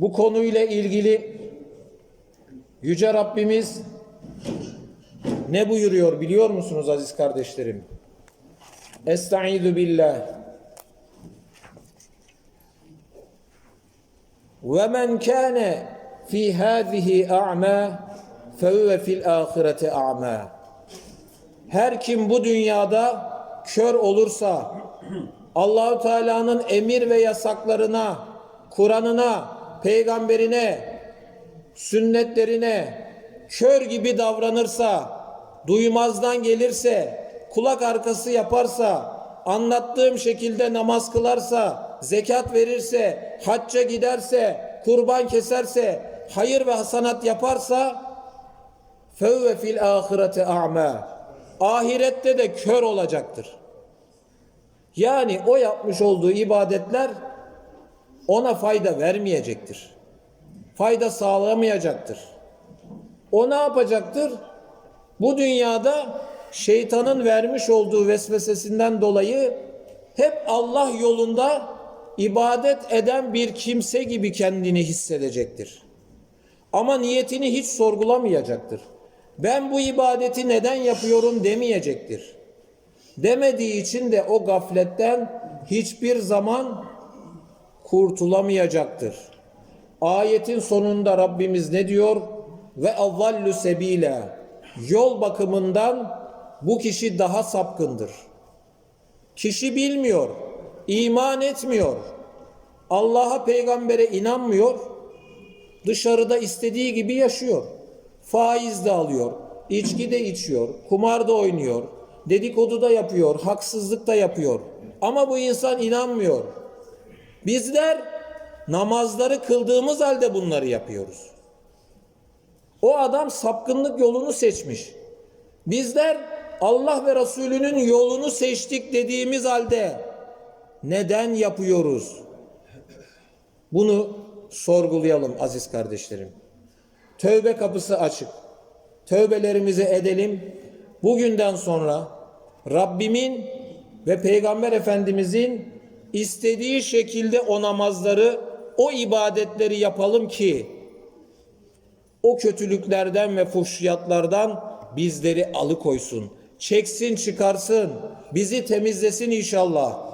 konuyla ilgili Yüce Rabbimiz ne buyuruyor biliyor musunuz aziz kardeşlerim? Estaizu billah. Ve men kâne fi hâzihi a'mâ fehuve fil âhireti a'mâ. Her kim bu dünyada kör olursa Allahu Teala'nın emir ve yasaklarına, Kur'an'ına, peygamberine, sünnetlerine kör gibi davranırsa, duymazdan gelirse, kulak arkası yaparsa, anlattığım şekilde namaz kılarsa, zekat verirse, hacca giderse, kurban keserse, hayır ve hasanat yaparsa fevve fil ahirete a'ma. Ahirette de kör olacaktır. Yani o yapmış olduğu ibadetler ona fayda vermeyecektir. Fayda sağlamayacaktır. O ne yapacaktır? Bu dünyada şeytanın vermiş olduğu vesvesesinden dolayı hep Allah yolunda ibadet eden bir kimse gibi kendini hissedecektir. Ama niyetini hiç sorgulamayacaktır. Ben bu ibadeti neden yapıyorum demeyecektir. Demediği için de o gafletten hiçbir zaman kurtulamayacaktır. Ayetin sonunda Rabbimiz ne diyor? Ve avvallu sebile. Yol bakımından bu kişi daha sapkındır. Kişi bilmiyor, iman etmiyor, Allah'a peygambere inanmıyor, dışarıda istediği gibi yaşıyor. Faiz de alıyor, içki de içiyor, kumar da oynuyor, dedikodu da yapıyor, haksızlık da yapıyor. Ama bu insan inanmıyor. Bizler namazları kıldığımız halde bunları yapıyoruz. O adam sapkınlık yolunu seçmiş. Bizler Allah ve Resulünün yolunu seçtik dediğimiz halde neden yapıyoruz? Bunu sorgulayalım aziz kardeşlerim. Tövbe kapısı açık. Tövbelerimizi edelim. Bugünden sonra Rabbimin ve Peygamber Efendimizin istediği şekilde o namazları, o ibadetleri yapalım ki o kötülüklerden ve fuhşiyatlardan bizleri alıkoysun. Çeksin çıkarsın. Bizi temizlesin inşallah.